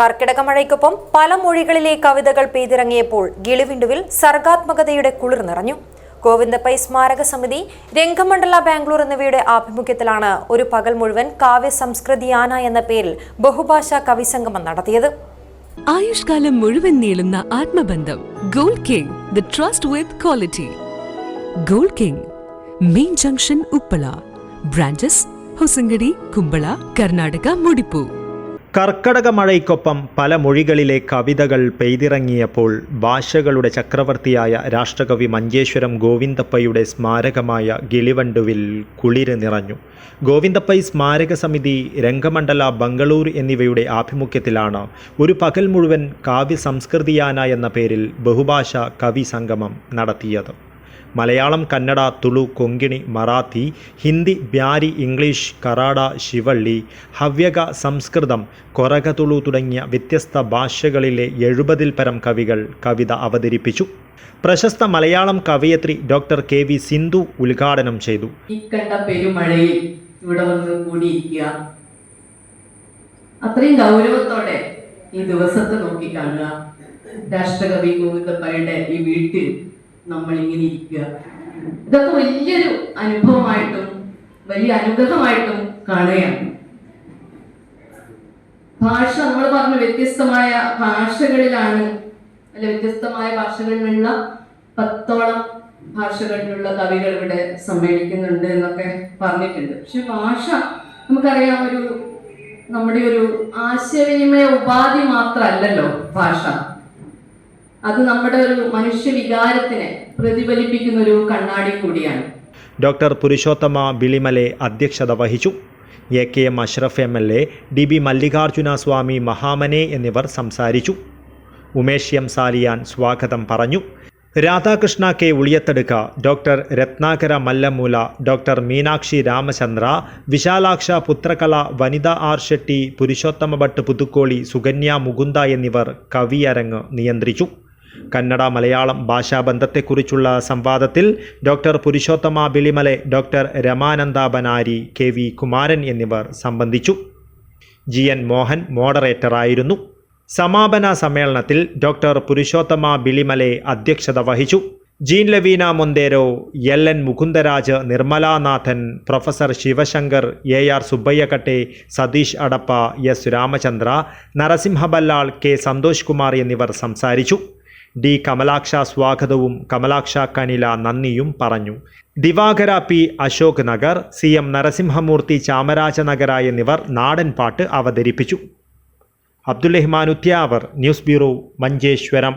കർക്കിടക മഴയ്ക്കൊപ്പം പല മൊഴികളിലെ കവിതകൾ പെയ്തിറങ്ങിയപ്പോൾ ഗിളിവിണ്ടുവിൽ സർഗാത്മകതയുടെ കുളിർ നിറഞ്ഞു. ഗോവിന്ദപ്പൈ സ്മാരക സമിതി രംഗമണ്ഡല ബാംഗ്ലൂർ എന്നിവയുടെ ആഭിമുഖ്യത്തിലാണ് ഒരു പകൽ മുഴുവൻ കാവ്യ സംസ്കൃതിയാന എന്ന പേരിൽ ബഹുഭാഷാ കവിസംഗമം നടത്തിയത്. ആയുഷ്കാലം മുഴുവൻ നീളുന്ന ആത്മബന്ധം gold king the trust with quality gold king main junction Uppala. Branches Hosangadi Kumbla Karnataka Mudipu. കർക്കടക മഴയ്ക്കൊപ്പം പല മൊഴികളിലെ കവിതകൾ പെയ്തിറങ്ങിയപ്പോൾ ഭാഷകളുടെ ചക്രവർത്തിയായ രാഷ്ട്രകവി മഞ്ചേശ്വരം ഗോവിന്ദപ്പയുടെ സ്മാരകമായ ഗിളിവണ്ടുവിൽ കുളിര് നിറഞ്ഞു. ഗോവിന്ദപ്പൈ സ്മാരക സമിതി രംഗമണ്ഡല ബംഗളൂർ എന്നിവയുടെ ആഭിമുഖ്യത്തിലാണ് ഒരു പകൽ മുഴുവൻ കാവ്യ സംസ്കൃതിയാന എന്ന പേരിൽ ബഹുഭാഷ കവി സംഗമം നടത്തിയത്. മലയാളം കന്നഡ തുളു കൊങ്കിണി മറാത്തി ഹിന്ദി ബ്യാരി ഇംഗ്ലീഷ് കറാട ശിവള്ളി ഹവ്യക സംസ്കൃതം കൊറകതുളു തുടങ്ങിയ വ്യത്യസ്ത ഭാഷകളിലെ എഴുപതിൽ പരം കവികൾ കവിത അവതരിപ്പിച്ചു. പ്രശസ്ത മലയാളം കവയത്രി ഡോക്ടർ കെ വി സിന്ധു ഉദ്ഘാടനം ചെയ്തു. ഈ അത്രയും ഗൗരവത്തോടെ ഈ ദിവസത്തെ നോക്കി കാണുക. രാഷ്ട്രകവി ഗോവിന്ദപ്പയുടെ ഈ വീട്ടിൽ നമ്മൾ ഇങ്ങനെ ഇരിക്കുക. ഇതൊക്കെ വലിയൊരു അനുഭവമായിട്ടും വലിയ അനുഗ്രഹമായിട്ടും കാണുകയാണ്. ഭാഷ നമ്മൾ പറഞ്ഞു വ്യത്യസ്തമായ ഭാഷകളിലാണ് അല്ല വ്യത്യസ്തമായ ഭാഷകളിലുള്ള പത്തോളം ഭാഷകളിലുള്ള കവികൾ ഇവിടെ സമ്മേളിക്കുന്നുണ്ട് എന്നൊക്കെ പറഞ്ഞിട്ടുണ്ട്. പക്ഷെ ഭാഷ നമുക്കറിയാം ഒരു നമ്മുടെ ഒരു ആശയവിനിമയ ഉപാധി മാത്രമല്ലല്ലോ ഭാഷ. അത് നമ്മുടെ ഒരു മനുഷ്യ വികാരത്തിനെ പ്രതിഫലിപ്പിക്കുന്ന ഒരു കണ്ണാടി കൂടിയാണ്. ഡോക്ടർ പുരുഷോത്തമ ബിളിമലെ അധ്യക്ഷത വഹിച്ചു. A K M Ashraf M L A D B Mallikarjuna Swamy Mahamane എന്നിവർ സംസാരിച്ചു. ഉമേഷ് എം സാലിയാൻ സ്വാഗതം പറഞ്ഞു. Radhakrishna K Uliyathaduka doctor Ratnakara Mallamoola doctor Meenakshi Ramachandra Vishalaksha Puthrakala Vanitha R Shetty Purushottama Bhat Puthukoli Sukanya Mukunda എന്നിവർ കവിയരങ്ങ് നിയന്ത്രിച്ചു. കന്നഡ മലയാളം ഭാഷാബന്ധത്തെക്കുറിച്ചുള്ള സംവാദത്തിൽ doctor Purushottama Bilimale doctor Ramananda Banari K V Kumaran എന്നിവർ സംബന്ധിച്ചു. ജി എൻ മോഹൻ മോഡറേറ്ററായിരുന്നു. സമാപന സമ്മേളനത്തിൽ ഡോക്ടർ പുരുഷോത്തമ ബിളിമലെ അധ്യക്ഷത വഹിച്ചു. Jean Laveena Monteiro L N Mukundaraj Nirmalanathan professor Shivashankar A R Subbaiahkatte Satish Adappa S Ramachandra Narasimhaballal K Santosh Kumar എന്നിവർ സംസാരിച്ചു. D Kamalaksha സ്വാഗതവും കമലാക്ഷ കനില നന്ദിയും പറഞ്ഞു. Divakara P Ashok Nagar C M Narasimhamurthy Chamaraja Nagara എന്നിവർ നാടൻ പാട്ട് അവതരിപ്പിച്ചു. Abdul Rahman Uthyavar news bureau Manjeshwaram.